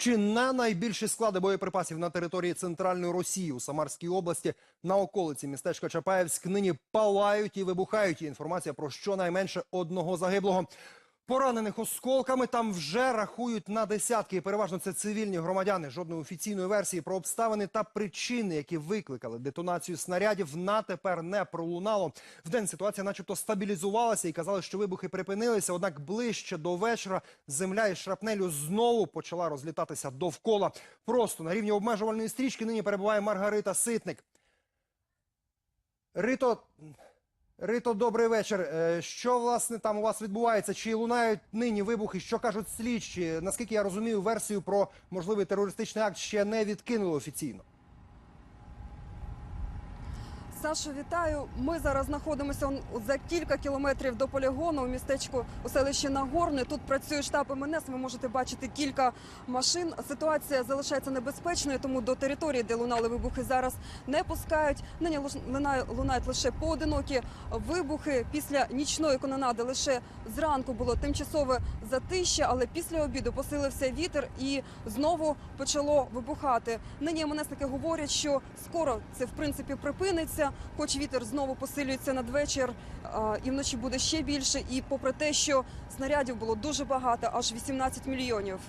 Чи не найбільші склади боєприпасів на території центральної Росії у Самарській області на околиці містечка Чапаєвськ нині палають і вибухають. І інформація про щонайменше одного загиблого. Поранених осколками там вже рахують на десятки. І переважно це цивільні громадяни. Жодної офіційної версії про обставини та причини, які викликали детонацію снарядів, на тепер не пролунало. Вдень ситуація, начебто, стабілізувалася і казали, що вибухи припинилися. Однак ближче до вечора земля із шрапнелю знову почала розлітатися довкола. Просто на рівні обмежувальної стрічки нині перебуває Маргарита Ситник. Рито, Рито, добрий вечір. Е, Що власне там у вас відбувається? Чи лунають нині вибухи? Що кажуть слідчі? Наскільки я розумію, версію про можливий терористичний акт ще не відкинули офіційно. Сашо, вітаю. Ми зараз знаходимося за кілька кілометрів до полігону у містечку у селищі Нагорне. Тут працює штаб МНС. Ви можете бачити кілька машин. Ситуація залишається небезпечною, тому до території, де лунали вибухи, зараз не пускають. Нині лунають лише поодинокі вибухи. Після нічної кононади лише зранку було тимчасове затища, але після обіду посилився вітер і знову почало вибухати. Нині МНСники говорять, що скоро це в принципі припиниться, хоч вітер знову посилюється надвечір а, і вночі буде ще більше. І попри те, що снарядів було дуже багато, аж 18 мільйонів.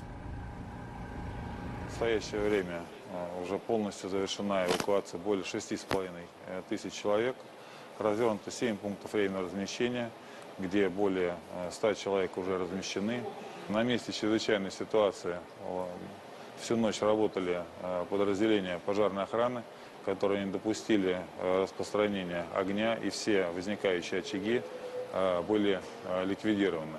В настоящее время э, уже полностью завершена эвакуация более 6,5 э, тысяч человек. Развернуто 7 пунктов временного размещения, где более э, 100 человек уже размещены. На месте чрезвычайной ситуации э, всю ночь работали э, подразделения пожарной охраны, которые не допустили э, распространения огня, и все возникающие очаги э, были э, ликвидированы.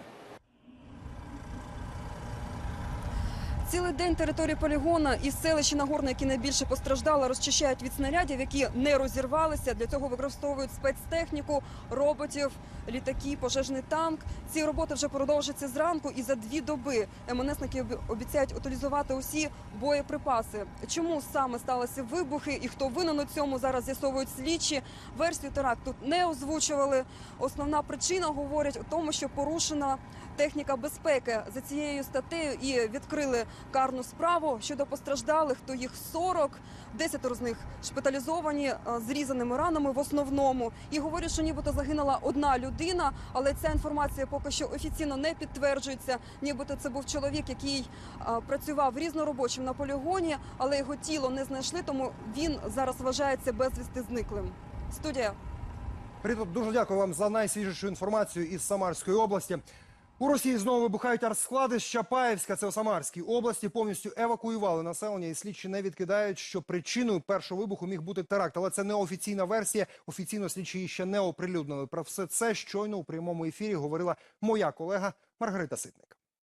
Цілий день території полігона і селищі Нагорне, які найбільше постраждали, розчищають від снарядів, які не розірвалися. Для цього використовують спецтехніку, роботів, літаки, пожежний танк. Ці роботи вже продовжаться зранку і за дві доби МНСники обіцяють утилізувати усі боєприпаси. Чому саме сталися вибухи і хто винен у цьому зараз з'ясовують слідчі. Версію теракту не озвучували. Основна причина говорять у тому, що порушена техніка безпеки за цією статтею і відкрили карну справу щодо постраждалих. То їх 40, 10 з них шпиталізовані е, з різаними ранами в основному. І говорять, що нібито загинула одна людина, але ця інформація поки що офіційно не підтверджується. Нібито це був чоловік, який е, працював різноробочим на полігоні, але його тіло не знайшли, тому він зараз вважається безвісти зниклим. Студія. Рито, дуже дякую вам за найсвіжішу інформацію із Самарської області. У Росії знову вибухають артсклади з Чапаєвська, це у Самарській області. Повністю евакуювали населення, і слідчі не відкидають, що причиною першого вибуху міг бути теракт. Але це не офіційна версія. Офіційно слідчі її ще не оприлюднили. Про все це щойно у прямому ефірі говорила моя колега Маргарита Ситник.